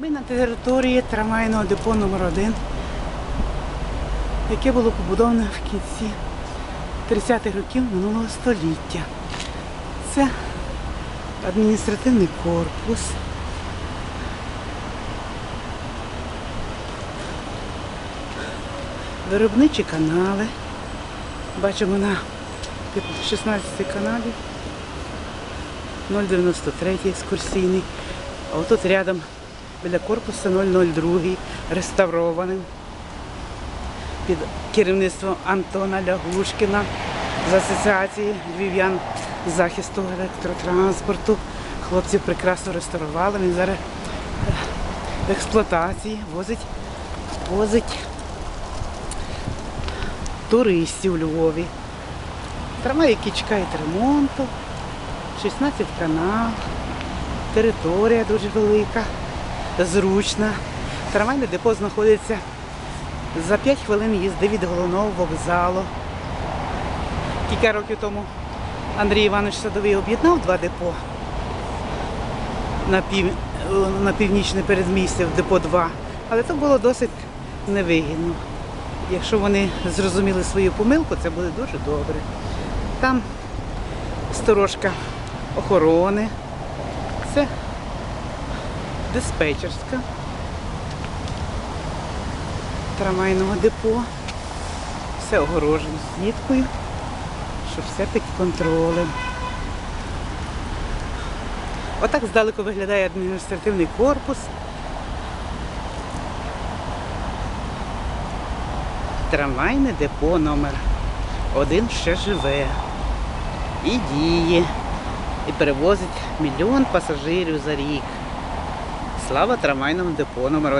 Ми на території трамвайного депо номер 1 яке було побудоване в кінці 30-х років минулого століття. Це адміністративний корпус. Виробничі канали. Бачимо на 16 каналі 093 екскурсійний. А отут рядом біля корпусу 002 реставрований під керівництвом Антона Лягушкіна з асоціації львів'ян захисту електротранспорту. Хлопці прекрасно реставрували. Він зараз е, в експлуатації возить, возить туристів у Львові. Трамвай, які чекають ремонту, 16 канал, територія дуже велика, зручна. Трамвайне депо знаходиться за 5 хвилин їзди від головного вокзалу. Кілька років тому Андрій Іванович Садовий об'єднав два депо на, пів, на північне передмістя в депо 2, але це було досить невигідно. Якщо вони зрозуміли свою помилку, це буде дуже добре. Там сторожка охорони, це диспетчерська трамвайного депо. Все огорожено сіткою, щоб все під контролем. Отак здалеку виглядає адміністративний корпус. Трамвайне депо номер один ще живе і діє, і перевозить мільйон пасажирів за рік. Слава трамвайному депо номер